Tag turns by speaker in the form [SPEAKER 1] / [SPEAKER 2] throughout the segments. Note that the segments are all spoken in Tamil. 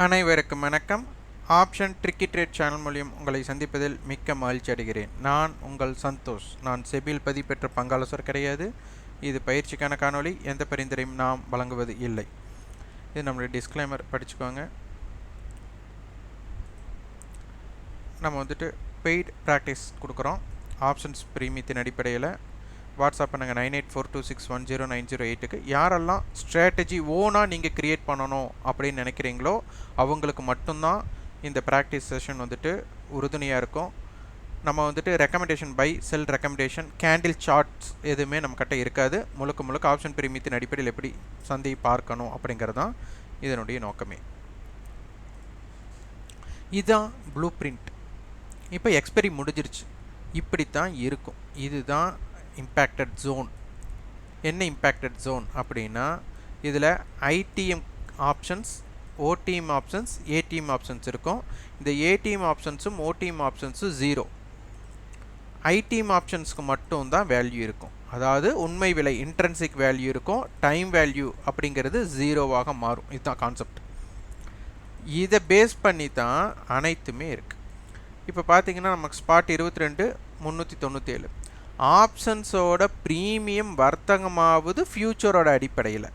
[SPEAKER 1] அனைவருக்கும் வணக்கம். ஆப்ஷன் ட்ரிக்கி ட்ரேட் சேனல் மூலியம் உங்களை சந்திப்பதில் மிக்க மகிழ்ச்சி அடைகிறேன். நான் உங்கள் சந்தோஷ். நான் செபில் பதிப்பெற்ற பங்காளசர் கிடையாது. இது பயிற்சிக்கான காணொளி. எந்த பரிந்துரையும் நாம் வழங்குவது இல்லை. இது நம்மளுடைய டிஸ்க்ளைமர் படிச்சுக்கோங்க. நம்ம வந்துட்டு பெய்ட் ப்ராக்டிஸ் கொடுக்குறோம். ஆப்ஷன்ஸ் பிரீமியத்தின் அடிப்படையில் வாட்ஸ்அப் பண்ணுங்கள் nine eight four two six one zero nine zero எயிட்டுக்கு. யாரெல்லாம் ஸ்ட்ராட்டஜி ஓனாக நீங்கள் க்ரியேட் பண்ணணும் அப்படின்னு நினைக்கிறீங்களோ அவங்களுக்கு மட்டும்தான் இந்த ப்ராக்டிஸ் செஷன் வந்துட்டு உறுதுணையாக இருக்கும். நம்ம வந்துட்டு recommendation buy sell recommendation candle charts எதுவுமே நம்மக்கிட்ட இருக்காது. முழுக்க முழுக்க ஆப்ஷன் பிரிமியத்தின் அடிப்படையில் எப்படி சந்தையை பார்க்கணும் அப்படிங்கிறது தான் இதனுடைய நோக்கமே. இதுதான் ப்ளூ பிரிண்ட் இப்போ எக்ஸ்பெரி முடிஞ்சிருச்சு. இப்படித்தான் இருக்கும். இதுதான் இம்பேக்டட் ஜோன் என்ன இம்பேக்டட் ஜோன் அப்படின்னா இதில் ITM options OTM options ATM options இருக்கும். இந்த ஏடிஎம் ஆப்ஷன்ஸும் ஓடிஎம் ஆப்ஷன்ஸும் ஜீரோ ஐடிஎம் ஆப்ஷன்ஸ்க்கு மட்டும் தான் வேல்யூ இருக்கும். அதாவது உண்மை விலை இன்ட்ரென்சிக் வேல்யூ இருக்கும். டைம் வேல்யூ அப்படிங்கிறது ஜீரோவாக மாறும். இதுதான் கான்செப்ட் இதை பேஸ் பண்ணி தான் அனைத்துமே இருக்குது இப்போ பார்த்தீங்கன்னா நமக்கு ஸ்பாட் இருபத்தி ரெண்டு முந்நூற்றி தொண்ணூற்றி ஏழு ஆப்ஷன்ஸோட ப்ரீமியம் வர்த்தகமாவது ஃப்யூச்சரோட அடிப்படையில்.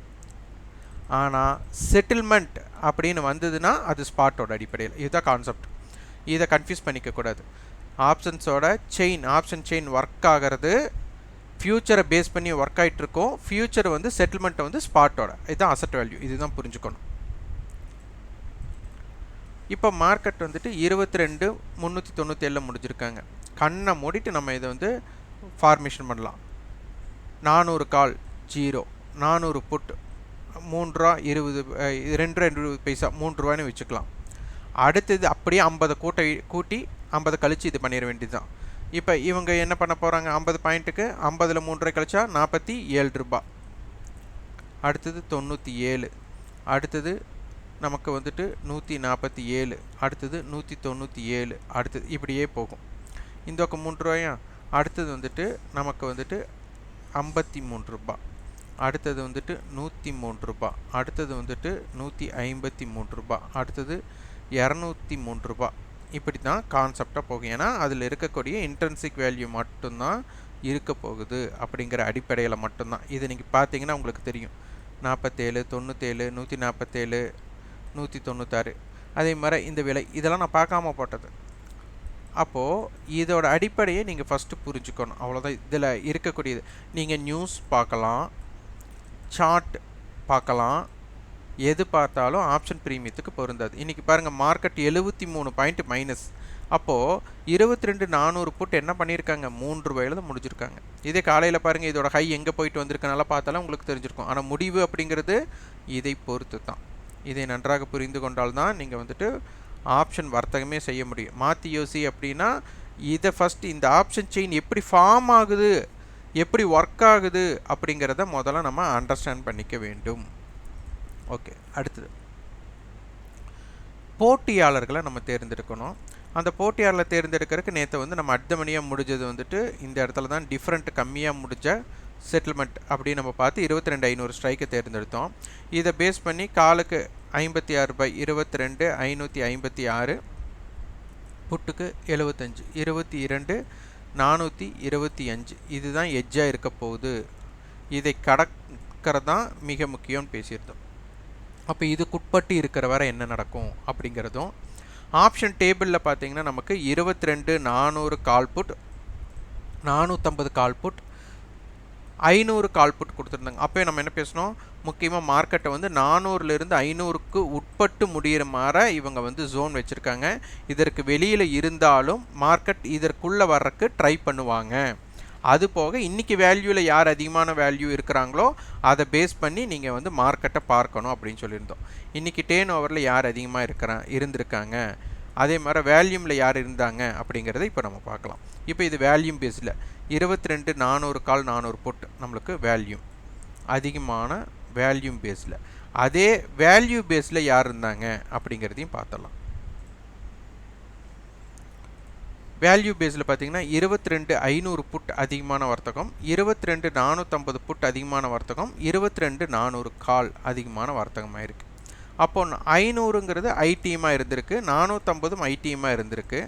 [SPEAKER 1] ஆனால் செட்டில்மெண்ட் அப்படின்னு வந்ததுன்னா அது ஸ்பாட்டோட அடிப்படையில். இதுதான் கான்செப்ட் இதை கன்ஃபியூஸ் பண்ணிக்கக்கூடாது ஆப்ஷன்ஸோட செயின் ஆப்ஷன் செயின் ஒர்க் ஆகிறது ஃப்யூச்சரை பேஸ் பண்ணி ஒர்க் ஆகிட்டுருக்கோம் ஃப்யூச்சர் வந்து செட்டில்மெண்ட்டை வந்து ஸ்பாட்டோட இதுதான் அசட் வேல்யூ இதுதான் புரிஞ்சுக்கணும். இப்போ மார்க்கெட் வந்துட்டு இருபத்தி ரெண்டு முந்நூற்றி தொண்ணூற்றி ஏழில் முடிஞ்சிருக்காங்க. கண்ணை மூடிட்டு நம்ம இதை வந்து ஃபார்மேஷன் பண்ணலாம். நானூறு கால் ஜீரோ நானூறு புட் மூன்று ரூபா இருபது ரெண்டு ரெண்டு பைசா மூன்று ரூபான்னு வச்சுக்கலாம். அடுத்தது அப்படியே ஐம்பது கூட்டை கூட்டி ஐம்பது கழித்து இது பண்ணிட வேண்டியது தான் இப்போ இவங்க என்ன பண்ண போகிறாங்க ஐம்பது பாயிண்ட்டுக்கு ஐம்பதில் மூன்று கழிச்சா நாற்பத்தி ஏழு ரூபா. அடுத்தது தொண்ணூற்றி ஏழு. அடுத்தது நமக்கு வந்துட்டு நூற்றி நாற்பத்தி ஏழு. அடுத்தது நூற்றி தொண்ணூற்றி ஏழு. அடுத்தது இப்படியே போகும். இந்த பக்கம் மூன்று ரூபாயா? அடுத்தது வந்துட்டு நமக்கு வந்துட்டு ஐம்பத்தி மூன்று ரூபா. அடுத்தது வந்துட்டு நூற்றி மூன்று ரூபா. அடுத்தது வந்துட்டு நூற்றி ஐம்பத்தி மூன்று ரூபா. அடுத்தது இரநூத்தி மூன்று ரூபா. இப்படி தான் கான்செப்டாக போகும். ஏன்னா அதில் இருக்கக்கூடிய இன்ட்ரென்சிக் வேல்யூ மட்டும்தான் இருக்க போகுது அப்படிங்கிற அடிப்படையில் மட்டும்தான். இது நீங்கள் பார்த்தீங்கன்னா உங்களுக்கு தெரியும். நாற்பத்தேழு தொண்ணூற்றேழு நூற்றி நாற்பத்தேழு நூற்றி தொண்ணூத்தாறு அதே மாதிரி இந்த விலை. இதெல்லாம் நான் பார்க்காம போட்டது. அப்போது இதோட அடிப்படையை நீங்கள் ஃபஸ்ட்டு புரிஞ்சுக்கணும். அவ்வளோதான் இதில் இருக்கக்கூடியது. நீங்கள் நியூஸ் பார்க்கலாம். சார்ட் பார்க்கலாம். எது பார்த்தாலும் ஆப்ஷன் ப்ரீமியத்துக்கு பொருந்தாது. இன்றைக்கி பாருங்கள் மார்க்கெட் எழுபத்தி மூணு பாயிண்ட் மைனஸ் அப்போது இருபத்தி ரெண்டு நானூறு புட் என்ன பண்ணியிருக்காங்க? மூன்று ரூபாயில் தான் முடிஞ்சிருக்காங்க. இதே காலையில் பாருங்கள் இதோட ஹை எங்கே போயிட்டு வந்திருக்கனால பார்த்தாலும் உங்களுக்கு தெரிஞ்சிருக்கும். ஆனால் முடிவு அப்படிங்கிறது இதை பொறுத்து தான் இதை நன்றாக புரிந்து கொண்டால்தான் நீங்கள் வந்துட்டு ஆப்ஷன் வர்த்தகமே செய்ய முடியும். மாற்றி யோசி அப்படின்னா இதை ஃபஸ்ட்டு இந்த ஆப்ஷன் செயின் எப்படி ஃபார்ம் ஆகுது எப்படி ஒர்க் ஆகுது அப்படிங்கிறத முதல்ல நம்ம அண்டர்ஸ்டாண்ட் பண்ணிக்க வேண்டும். ஓகே அடுத்தது. போட்டியாளர்களை நம்ம தேர்ந்தெடுக்கணும். அந்த போட்டியாளரை தேர்ந்தெடுக்கிறதுக்கு நேற்று வந்து நம்ம அர்த்தமணியாக முடிஞ்சது வந்துட்டு இந்த இடத்துல தான் டிஃப்ரெண்ட் கம்மியாக முடிஞ்ச செட்டில்மெண்ட் அப்படின்னு நம்ம பார்த்து இருபத்தி ரெண்டு ஐநூறு ஸ்ட்ரைக்கை தேர்ந்தெடுத்தோம். இதை பேஸ் பண்ணி காலுக்கு ஐம்பத்தி ஆறு ரூபாய் இருபத்தி ரெண்டு ஐநூற்றி ஐம்பத்தி ஆறு. புட்டுக்கு எழுபத்தஞ்சு இருபத்தி இரண்டு நானூற்றி இருபத்தி அஞ்சு இதுதான் எஜ்ஜாக இருக்க போகுது. இதை கடக்கிறது தான் மிக முக்கியம்னு பேசியிருந்தோம். அப்போ இதுக்குட்பட்டு இருக்கிற வரை என்ன நடக்கும் அப்படிங்கிறதும் ஆப்ஷன் டேபிளில் பார்த்தீங்கன்னா நமக்கு இருபத்தி ரெண்டு நானூறு கால்புட் நானூற்றம்பது கால்புட் ஐநூறு கால்புட் கொடுத்துருந்தாங்க. அப்போ நம்ம என்ன பேசணும் முக்கியமாக மார்க்கெட்டை வந்து நானூறுலேருந்து ஐநூறுக்கு உட்பட்டு முடிகிற மாதிரி இவங்க வந்து ஜோன் வச்சுருக்காங்க. இதற்கு வெளியில் இருந்தாலும் மார்க்கெட் இதற்குள்ளே வர்றக்கு ட்ரை பண்ணுவாங்க. அது போக இன்றைக்கி வேல்யூவில் யார் அதிகமான வேல்யூ இருக்கிறாங்களோ அதை பேஸ் பண்ணி நீங்கள் வந்து மார்க்கெட்டை பார்க்கணும் அப்படின்னு சொல்லியிருந்தோம். இன்றைக்கி டேன் ஓவரில் யார் அதிகமாக இருக்கிறா இருந்திருக்காங்க. அதே மாதிரி வேல்யூமில் யார் இருந்தாங்க அப்படிங்கிறத இப்போ நம்ம பார்க்கலாம். இப்போ இது வேல்யூம் பேஸில் இருபத்தி ரெண்டு நானூறு கால் நானூறு போட்டு நம்மளுக்கு வேல்யூம் அதிகமான வேல்யூம் பேஸில் அதே வேல்யூ பேஸில் யார் இருந்தாங்க அப்படிங்கிறதையும் பார்த்தலாம் வேல்யூ பேஸில் பார்த்தீங்கன்னா இருபத்தி ரெண்டு ஐநூறு புட் அதிகமான வர்த்தகம் இருபத்தி ரெண்டு நானூற்றம்பது புட் அதிகமான வர்த்தகம் இருபத்தி ரெண்டு நானூறு கால் அதிகமான வர்த்தகமாக இருக்குது அப்போ ஐநூறுங்கிறது ஐடிஎம்மாக இருந்திருக்கு நானூற்றம்பதும் ஐடிஎம்மாக இருந்திருக்கு.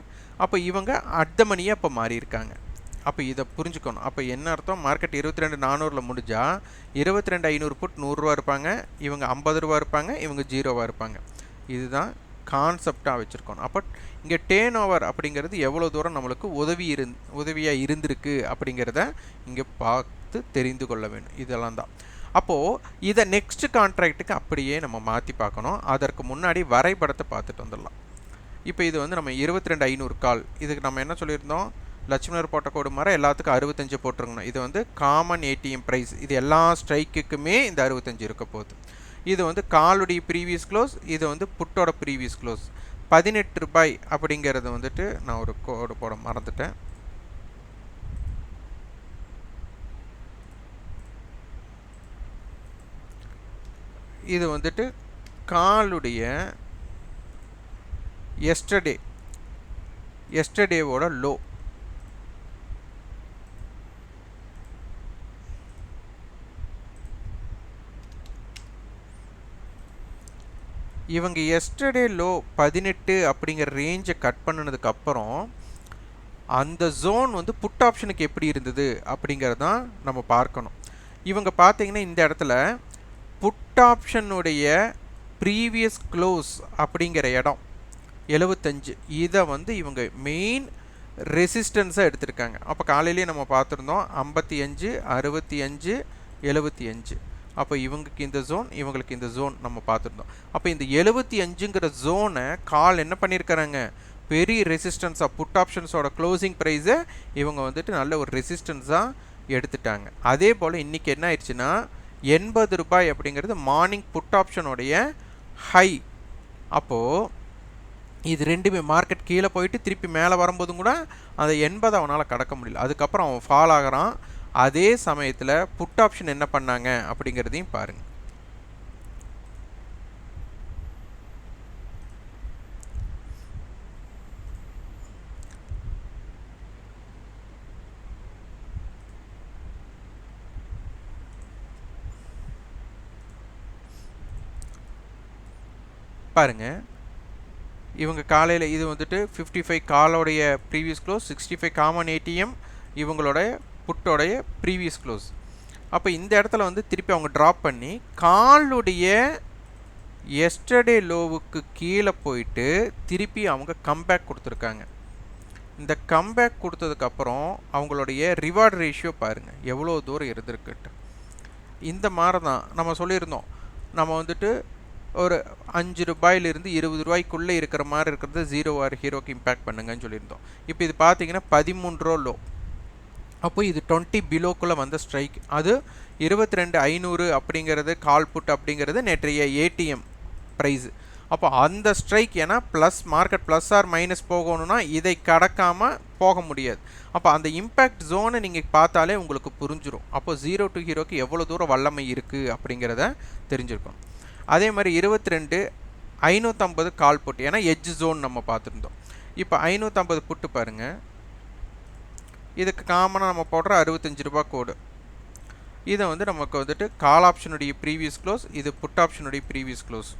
[SPEAKER 1] அப்போ இவங்க அர்த்தமணியாக இப்போ மாறியிருக்காங்க. அப்போ இதை புரிஞ்சுக்கணும். அப்போ என்ன அர்த்தம்? மார்க்கெட் இருபத்தி ரெண்டு நானூறில் முடிஞ்சால் இருபத்தி ரெண்டு ஐநூறு புட் நூறுரூவா இருப்பாங்க இவங்க ஐம்பது ரூபா இருப்பாங்க இவங்க ஜீரோவாக இருப்பாங்க. இதுதான் கான்செப்டாக வச்சுருக்கணும். அப்போ இங்கே டேன் ஓவர் அப்படிங்கிறது எவ்வளோ தூரம் நம்மளுக்கு உதவி இருந் உதவியாக இருந்திருக்கு அப்படிங்கிறத இங்கே பார்த்து தெரிந்து கொள்ள வேணும். இதெல்லாம் தான். அப்போது இதை நெக்ஸ்ட் கான்ட்ராக்ட்டுக்கு அப்படியே நம்ம மாற்றி பார்க்கணும். அதற்கு முன்னாடி வரைபடத்தை பார்த்துட்டு வந்துடலாம். இப்போ இது வந்து நம்ம இருபத்தி ரெண்டு ஐநூறு கால் இதுக்கு நம்ம என்ன சொல்லியிருந்தோம்? லட்சுமணர் போட்ட கோடு மாதிரி எல்லாத்துக்கும் அறுபத்தஞ்சு போட்டிருக்கணும். இது வந்து காமன் ஏடிஎம் ப்ரைஸ் இது எல்லா ஸ்ட்ரைக்குக்குமே இந்த அறுபத்தஞ்சு இருக்க போகுது. இது வந்து காலுடைய ப்ரீவியஸ் க்ளோஸ் இது வந்து புட்டோட ப்ரீவியஸ் க்ளோஸ் பதினெட்டு ரூபாய் அப்படிங்கிறது வந்துட்டு நான் ஒரு கோடு போட மறந்துட்டேன். இது வந்துட்டு காலுடைய எஸ்டர்டே எஸ்டர்டேவோட லோ இவங்க எஸ்டர்டே லோ பதினெட்டு அப்படிங்கிற ரேஞ்சை கட் பண்ணினதுக்கப்புறம் அந்த ஜோன் வந்து புட் ஆப்ஷனுக்கு எப்படி இருந்தது அப்படிங்கிறதான் நம்ம பார்க்கணும். இவங்க பார்த்தீங்கன்னா இந்த இடத்துல புட் ஆப்ஷனுடைய ப்ரீவியஸ் க்ளோஸ் அப்படிங்கிற இடம் எழுபத்தஞ்சு இதை வந்து இவங்க மெயின் ரெசிஸ்டன்ஸாக எடுத்திருக்காங்க. அப்போ காலையிலேயே நம்ம பார்த்துருந்தோம் ஐம்பத்தி அஞ்சு அறுபத்தி அஞ்சு எழுபத்தி அஞ்சு. அப்போ இவங்களுக்கு இந்த ஜோன் இவங்களுக்கு இந்த ஜோன் நம்ம பார்த்துருந்தோம். அப்போ இந்த எழுபத்தி அஞ்சுங்கிற ஜோனை கால் என்ன பண்ணியிருக்கிறாங்க பெரிய ரெசிஸ்டன்ஸாக புட் ஆப்ஷன்ஸோட க்ளோசிங் ப்ரைஸை இவங்க வந்துட்டு நல்ல ஒரு ரெசிஸ்டன்ஸாக எடுத்துட்டாங்க. அதே போல் இன்றைக்கி என்ன ஆயிடுச்சுன்னா எண்பது ரூபாய் அப்படிங்கிறது மார்னிங் புட் ஆப்ஷனுடைய ஹை அப்போது இது ரெண்டுமே மார்க்கெட் கீழே போயிட்டு திருப்பி மேலே வரும்போதும் கூட அந்த எண்பதை அவனால் கடக்க முடியல. அதுக்கப்புறம் அவன் ஃபால் ஆகிறான். அதே சமயத்தில் புட் ஆப்ஷன் என்ன பண்ணாங்க அப்படிங்கிறதையும் பாருங்கள் பாருங்கள் இவங்க காலையில் இது வந்துட்டு fifty five காலோடைய previous close sixty five common ATM இவங்களோட புட்டோடைய ப்ரீவியஸ் க்ளோஸ் அப்போ இந்த இடத்துல வந்து திருப்பி அவங்க ட்ராப் பண்ணி காலுடைய எஸ்டர்டே லோவுக்கு கீழே போயிட்டு திருப்பி அவங்க கம்பேக் கொடுத்துருக்காங்க. இந்த கம்பேக் கொடுத்ததுக்கப்புறம் அவங்களுடைய ரிவார்டு ரேஷியோ பாருங்கள் எவ்வளோ தூரம் இருந்திருக்குட்டு இந்த மாதிரி தான் நம்ம சொல்லியிருந்தோம். நம்ம வந்துட்டு ஒரு அஞ்சு ரூபாயிலிருந்து இருபது ரூபாய்க்குள்ளே இருக்கிற மாதிரி இருக்கிறத ஜீரோ ஆர் ஹீரோக்கு இம்பேக்ட் பண்ணுங்கன்னு சொல்லியிருந்தோம். இப்போ இது பார்த்தீங்கன்னா பதிமூன்று ரூபா லோ அப்போ இது டுவெண்ட்டி பிலோக்குள்ளே வந்த ஸ்ட்ரைக் அது இருபத்தி ரெண்டு ஐநூறு அப்படிங்கிறது கால் புட் அப்படிங்கிறது நேற்றைய ஏடிஎம் ப்ரைஸு அப்போ அந்த ஸ்ட்ரைக் ஏன்னா plus market plus or minus போகணும்னா இதை கடக்காமல் போக முடியாது. அப்போ அந்த இம்பேக்ட் ஜோனை நீங்கள் பார்த்தாலே உங்களுக்கு புரிஞ்சிடும் அப்போ ஜீரோ டு ஹீரோக்கு எவ்வளோ தூரம் வல்லமை இருக்குது அப்படிங்கிறத தெரிஞ்சிருக்கும். அதே மாதிரி இருபத்தி ரெண்டு ஐநூற்றம்பது கால் புட்டு ஏன்னா எட்ஜ் ஜோன் நம்ம பார்த்துருந்தோம். இப்போ ஐநூற்றம்பது புட்டு பாருங்கள் இதுக்கு காமனாக நம்ம போடுற அறுபத்தஞ்சு ரூபா கோடு இதை வந்து நமக்கு வந்துட்டு கால் ஆப்ஷனுடைய ப்ரீவியஸ் க்ளோஸ் இது புட் ஆப்ஷனுடைய ப்ரீவியஸ் க்ளோஸ்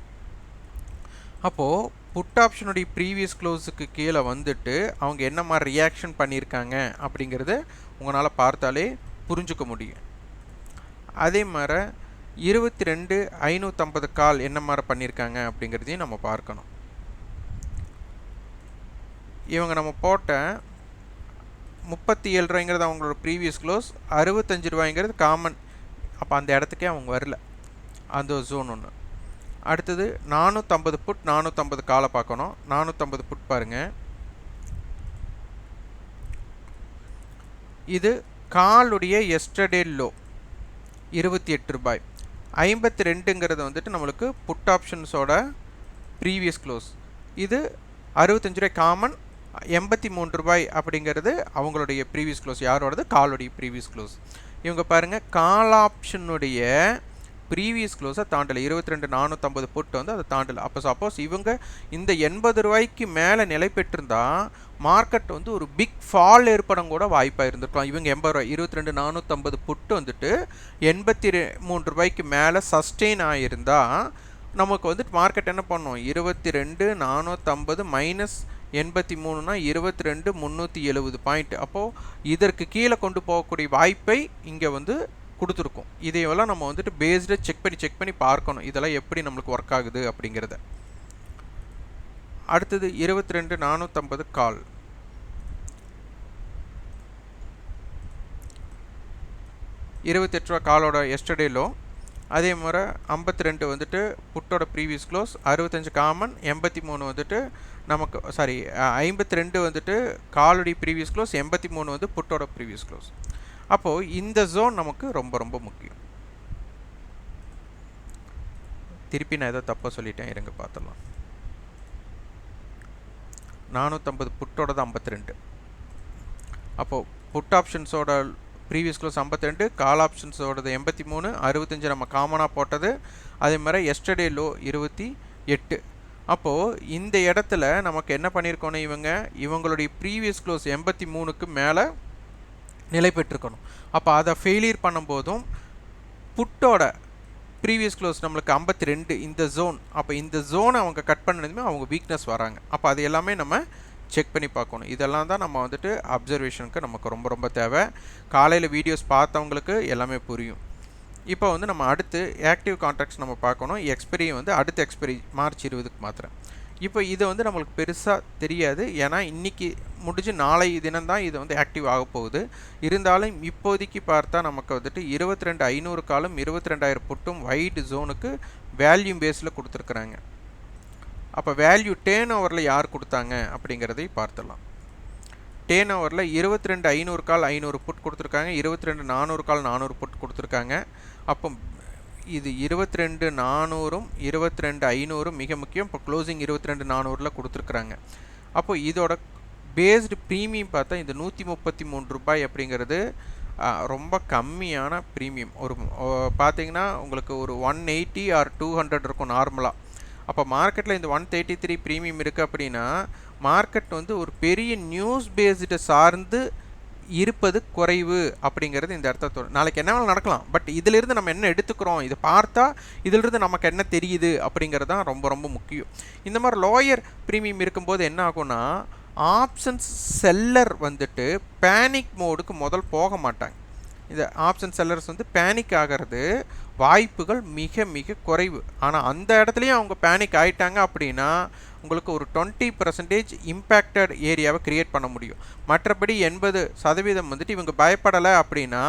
[SPEAKER 1] அப்போது புட் ஆப்ஷனுடைய ப்ரீவியஸ் க்ளோஸுக்கு கீழே வந்துட்டு அவங்க என்ன மாதிரி ரியாக்ஷன் பண்ணியிருக்காங்க அப்படிங்கிறத உங்களால் பார்த்தாலே புரிஞ்சுக்க முடியும். அதே மாதிரி இருபத்தி ரெண்டு ஐநூற்றம்பது கால் என்ன மாதிரி பண்ணியிருக்காங்க அப்படிங்கிறதையும் நம்ம பார்க்கணும். இவங்க நம்ம போட்ட முப்பத்தி ஏழு ரூபாய்ங்கிறது அவங்களோட ப்ரீவியஸ் க்ளோஸ் அறுபத்தஞ்சு ரூபாய்ங்கிறது காமன் அப்போ அந்த இடத்துக்கே அவங்க வரல. அந்த ஜோன் ஒன்று அடுத்தது நானூற்றம்பது புட் நானூற்றம்பது காலை பார்க்கணும். நானூற்றம்பது புட் பாருங்கள் இது காலுடைய எஸ்டர்டே லோ இருபத்தி எட்டு ரூபாய். ஐம்பத்தி ரெண்டுங்கிறது வந்துட்டு நம்மளுக்கு புட் ஆப்ஷன்ஸோட ப்ரீவியஸ் க்ளோஸ் இது அறுபத்தஞ்சு ரூபாய் காமன் எண்பத்தி மூன்று ரூபாய் அப்படிங்கிறது அவங்களுடைய ப்ரீவியஸ் க்ளோஸ் யாரோடது? காலுடைய ப்ரீவியஸ் க்ளோஸ் இவங்க பாருங்கள் கால் ஆப்ஷனுடைய ப்ரீவியஸ் க்ளோஸை தாண்டலை. இருபத்தி ரெண்டு நானூற்றம்பது போட்டு வந்து அதை தாண்டலை. அப்போ சப்போஸ் இவங்க இந்த எண்பது ரூபாய்க்கு மேலே நிலை பெற்றிருந்தா மார்க்கெட் வந்து ஒரு பிக் ஃபால் ஏற்படம் கூட வாய்ப்பாக இருந்திருக்கலாம். இவங்க எண்பது ரூபாய் இருபத்தி ரெண்டு நானூற்றம்பது புட்டு வந்துட்டு எண்பத்தி ரெ மூன்று ரூபாய்க்கு மேலே சஸ்டெயின் ஆகியிருந்தால் நமக்கு வந்துட்டு மார்க்கெட் என்ன பண்ணோம்? இருபத்தி ரெண்டு நானூற்றம்பது மைனஸ் எண்பத்தி மூணுனா இருபத்தி ரெண்டு முந்நூற்றி எழுபது பாயிண்ட் அப்போது இதற்கு கீழே கொண்டு போகக்கூடிய வாய்ப்பை இங்கே வந்து கொடுத்துருக்கோம். இதையெல்லாம் நம்ம வந்துட்டு பேஸ்டு செக் பண்ணி செக் பண்ணி பார்க்கணும். இதெல்லாம் எப்படி நம்மளுக்கு ஒர்க் ஆகுது அப்படிங்கிறத. அடுத்தது இருபத்தி ரெண்டு நானூற்றம்பது கால் இருபத்தெட்டு ரூபா காலோட எஸ்டர்டேலோ அதே முறை ஐம்பத்தி ரெண்டு வந்துட்டு புட்டோட ப்ரீவியஸ் க்ளோஸ் அறுபத்தஞ்சு காமன் எண்பத்தி மூணு வந்துட்டு நமக்கு சாரி ஐம்பத்தி ரெண்டு வந்துட்டு காலுடைய ப்ரீவியஸ் க்ளோஸ் எண்பத்தி மூணு வந்து புட்டோட ப்ரீவியஸ் க்ளோஸ் அப்போது இந்த ஜோன் நமக்கு ரொம்ப ரொம்ப முக்கியம். திருப்பி நான் ஏதோ தப்பாக சொல்லிட்டேன். இருங்க பார்த்துடலாம். நானூற்றம்பது புட்டோட தான் ஐம்பத்தி ரெண்டு அப்போது புட் ஆப்ஷன்ஸோட ப்ரீவியஸ் க்ளோஸ் ஐம்பத்தி ரெண்டு கால் ஆப்ஷன்ஸோடது எண்பத்தி மூணு அறுபத்தஞ்சு நம்ம காமனாக போட்டது. அதே மாதிரி எஸ்டர்டே லோ இருபத்தி எட்டு. அப்போது இந்த இடத்துல நமக்கு என்ன பண்ணியிருக்கணும் இவங்க? இவங்களுடைய ப்ரீவியஸ் க்ளோஸ் எண்பத்தி மூணுக்கு மேலே நிலை பெற்றிருக்கணும். அப்போ அதை ஃபெயிலியர் பண்ணும்போதும் புட்டோட ப்ரீவியஸ் க்ளோஸ் நம்மளுக்கு ஐம்பத்தி ரெண்டு இந்த ஜோன் அப்போ இந்த ஜோனை அவங்க கட் பண்ணதுமே அவங்க வீக்னஸ் வராங்க. அப்போ அது எல்லாமே நம்ம செக் பண்ணி பார்க்கணும். இதெல்லாம் தான் நம்ம வந்துட்டு அப்சர்வேஷனுக்கு நமக்கு ரொம்ப ரொம்ப தேவை. காலையில் வீடியோஸ் பார்த்தவங்களுக்கு எல்லாமே புரியும். இப்போ வந்து நம்ம அடுத்து ஆக்டிவ் கான்ட்ராக்ட்ஸ் நம்ம பார்க்கணும். எக்ஸ்பெரி வந்து அடுத்த எக்ஸ்பெரி மார்ச் இருபதுக்கு மாத்திரம். இப்போ இது வந்து நம்மளுக்கு பெருசாக தெரியாது. ஏன்னா இன்றைக்கி முடிஞ்சு நாளை தினம்தான் இது வந்து ஆக்டிவ் ஆக போகுது. இருந்தாலும் இப்போதைக்கு பார்த்தா நமக்கு வந்துட்டு இருபத்தி ரெண்டு ஐநூறு காலம் இருபத்தி ரெண்டாயிரம் புட்டும் வைட் ஜோனுக்கு வேல்யூம் பேஸில் கொடுத்துருக்குறாங்க. அப்போ வேல்யூ டேன் ஓவரில் யார் கொடுத்தாங்க அப்படிங்கிறதை பார்த்துடலாம். டேன் ஓவரில் இருபத்தி ரெண்டு ஐநூறு கால் ஐநூறு புட் கொடுத்துருக்காங்க. இருபத்தி ரெண்டு நானூறு கால் நானூறு புட் கொடுத்துருக்காங்க. அப்போ இது இருபத்தி ரெண்டு நானூறும் இருபத்தி ரெண்டு ஐநூறும் மிக முக்கியம். இப்போ க்ளோசிங் இருபத்தி ரெண்டு நானூறில் கொடுத்துருக்குறாங்க. அப்போ இதோட பேஸ்டு ப்ரீமியம் பார்த்தா இந்த நூற்றி முப்பத்தி மூணு ரூபாய் அப்படிங்கிறது ரொம்ப கம்மியான ப்ரீமியம் ஒரு பார்த்தீங்கன்னா உங்களுக்கு ஒரு one eighty or two hundred இருக்கும் நார்மலாக அப்போ மார்க்கெட்டில் இந்த ஒன் தேர்ட்டி த்ரீ ப்ரீமியம் இருக்குது அப்படின்னா மார்க்கெட் வந்து ஒரு பெரிய நியூஸ் பேஸ்டு சார்ந்து இருப்பது குறைவு அப்படிங்கிறது இந்த அர்த்தத்தோடு. நாளைக்கு என்ன வேணாலும் நடக்கலாம். பட் இதிலிருந்து நம்ம என்ன எடுத்துக்கிறோம்? இதை பார்த்தா இதிலிருந்து நமக்கு என்ன தெரியுது அப்படிங்கிறது தான் ரொம்ப ரொம்ப முக்கியம். இந்த மாதிரி லோயர் ப்ரீமியம் இருக்கும்போது என்ன ஆகும்னா ஆப்ஷன்ஸ் செல்லர் வந்துட்டு பேனிக் மோடுக்கு முதல் போக மாட்டாங்க. இந்த ஆப்ஷன் செல்லர்ஸ் வந்து பேனிக் ஆகிறது வாய்ப்புகள் மிக மிக குறைவு. ஆனால் அந்த இடத்துலையும் அவங்க பேனிக் ஆகிட்டாங்க அப்படின்னா உங்களுக்கு ஒரு டுவெண்ட்டி பர்சன்டேஜ் இம்பேக்டட் ஏரியாவை க்ரியேட் பண்ண முடியும். மற்றபடி எண்பது சதவீதம் வந்துட்டு இவங்க பயப்படலை அப்படின்னா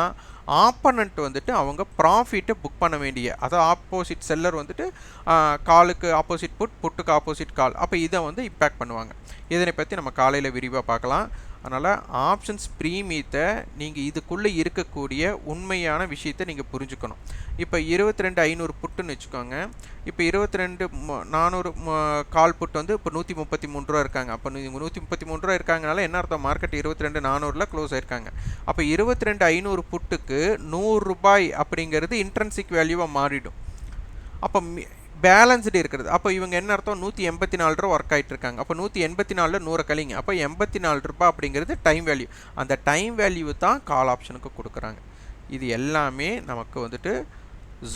[SPEAKER 1] ஆப்பனண்ட் வந்துட்டு அவங்க ப்ராஃபிட்டை புக் பண்ண வேண்டிய அதாவது ஆப்போசிட் செல்லர் வந்துட்டு காலுக்கு ஆப்போசிட் புட் புட்டுக்கு ஆப்போசிட் கால் அப்போ இதை வந்து இம்பேக்ட் பண்ணுவாங்க. இதனை பற்றி நம்ம காலையில் விரிவாக பார்க்கலாம். அதனால் ஆப்ஷன்ஸ் ப்ரீமியத்தை நீங்கள் இதுக்குள்ளே இருக்கக்கூடிய உண்மையான விஷயத்தை நீங்கள் புரிஞ்சுக்கணும். இப்போ இருபத்தி ரெண்டு ஐநூறு புட்டுன்னு வச்சுக்கோங்க. இப்போ இருபத்தி ரெண்டு நானூறு கால் புட்டு வந்து இப்போ நூற்றி முப்பத்தி மூணு ரூபா இருக்காங்க. அப்போ நூற்றி முப்பத்தி மூணு ரூபா இருக்காங்கனால என்ன அர்த்தம்? மார்க்கெட் இருபத்தி ரெண்டு நானூறில் க்ளோஸ் ஆயிருக்காங்க. அப்போ இருபத்தி ரெண்டு ஐநூறு புட்டுக்கு நூறுரூபாய் அப்படிங்கிறது இன்ட்ரன்சிக் வேல்யூவாக மாறிடும். அப்போ பேலன்ஸ்டு இருக்கிறது. அப்போ இவங்க என்ன அர்த்தம்? நூற்றி எண்பத்தி நாலு ரூபா ஒர்க் ஆகிட்டு இருக்காங்க அப்போ நூற்றி எண்பத்தி நாலில் நூறு கழிங்க. அப்போ எண்பத்தி நாலு ரூபா அப்படிங்கிறது டைம் வேல்யூ அந்த டைம் வேல்யூ தான் கால் ஆப்ஷனுக்கு கொடுக்குறாங்க. இது எல்லாமே நமக்கு வந்துட்டு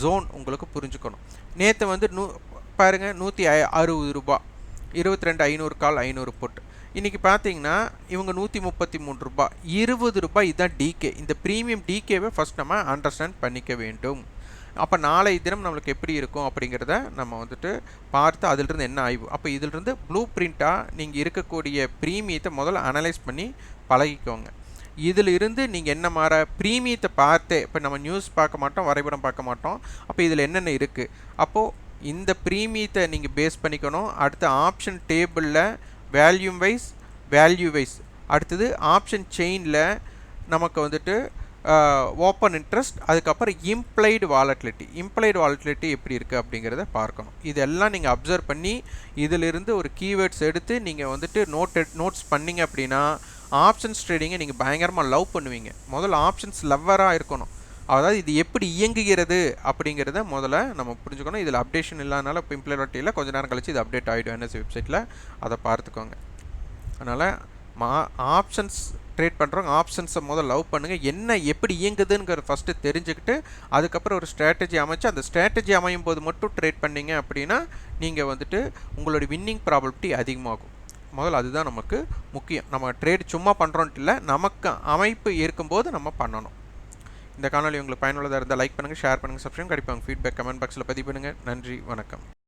[SPEAKER 1] ஜோன் உங்களுக்கு புரிஞ்சுக்கணும். நேற்று வந்து நூ பாருங்கள் நூற்றி அறுபது ரூபா. இருபத்தி ரெண்டு ஐநூறு கால் ஐநூறு போட்டு. இன்றைக்கி பார்த்தீங்கன்னா இவங்க நூற்றி முப்பத்தி மூணு ரூபா. இருபது ரூபாய் இதுதான் டிகே இந்த ப்ரீமியம் டிகேவை ஃபஸ்ட் நம்ம அண்டர்ஸ்டாண்ட் பண்ணிக்க வேண்டும். அப்போ நாளை தினம் நம்மளுக்கு எப்படி இருக்கும் அப்படிங்கிறத நம்ம வந்துட்டு பார்த்து அதிலிருந்து என்ன ஆய்வு? அப்போ இதிலிருந்து ப்ளூ பிரிண்ட்டாக நீங்கள் இருக்கக்கூடிய ப்ரீமியத்தை முதல்ல அனலைஸ் பண்ணி பழகிக்கோங்க. இதில் இருந்து நீங்கள் என்ன மாற? ப்ரீமியத்தை பார்த்தே இப்போ நம்ம நியூஸ் பார்க்க மாட்டோம் வரைபடம் பார்க்க மாட்டோம். அப்போ இதில் என்னென்ன இருக்குது அப்போது இந்த ப்ரீமியத்தை நீங்கள் பேஸ் பண்ணிக்கணும். அடுத்த ஆப்ஷன் டேபிளில் வேல்யூம் வைஸ் வேல்யூ வைஸ் அடுத்தது ஆப்ஷன் செயினில் நமக்கு வந்துட்டு Uh, ஓப்பன் இன்ட்ரெஸ்ட் அதுக்கப்புறம் இம்ப்ளைடு வாலட்டிலிட்டி இம்ப்ளைடு வாலட்டிலிட்டி எப்படி இருக்குது அப்படிங்கிறத பார்க்கணும். இதெல்லாம் நீங்கள் அப்சர்வ் பண்ணி இதிலிருந்து ஒரு கீவேர்ட்ஸ் எடுத்து நீங்கள் வந்துட்டு நோட் நோட்ஸ் பண்ணிங்க அப்படின்னா ஆப்ஷன்ஸ் ட்ரேடிங்கை நீங்கள் பயங்கரமாக லவ் பண்ணுவீங்க. முதல்ல ஆப்ஷன்ஸ் லவ்வராக இருக்கணும். அதாவது இது எப்படி இயங்குகிறது அப்படிங்கிறத முதல்ல நம்ம புரிஞ்சுக்கணும். இதில் அப்டேஷன் இல்லாதனால இப்போ இம்ப்ளிமெண்ட்டில் கொஞ்சம் நேரம் கழிச்சு இது அப்டேட் ஆகிடும் என்எஸ் வெப்சைட்டில் அதை பார்த்துக்கோங்க. அதனால் மா ஆப்ஷன்ஸ் ட்ரேட் பண்ணுறவங்க ஆப்ஷன்ஸை முதல்ல லவ் பண்ணுங்கள் என்ன எப்படி இயங்குதுங்கிற ஃபஸ்ட்டு தெரிஞ்சுக்கிட்டு அதுக்கப்புறம் ஒரு ஸ்ட்ராட்டஜி அமைச்சு அந்த ஸ்ட்ராட்டஜி அமையும் போது மட்டும் ட்ரேட் பண்ணீங்க அப்படின்னா நீங்கள் வந்துட்டு உங்களுடைய வின்னிங் ப்ராபபிலிட்டி அதிகமாகும். முதல்ல அதுதான் நமக்கு முக்கியம். நம்ம ட்ரேட் சும்மா பண்ணுறோன்ட்டு இல்லை நமக்கு அமைப்பு இருக்கும்போது நம்ம பண்ணணும். இந்த காணொலி உங்களுக்கு பயனுள்ளதாக இருந்தால் லைக் பண்ணுங்கள் ஷேர் பண்ணுங்கள் சப்ஸ்கிரைப் கிடைப்பாங்க ஃபீட்பேக் கமெண்ட் பாக்ஸில் பதிவு பண்ணுங்கள் நன்றி வணக்கம்.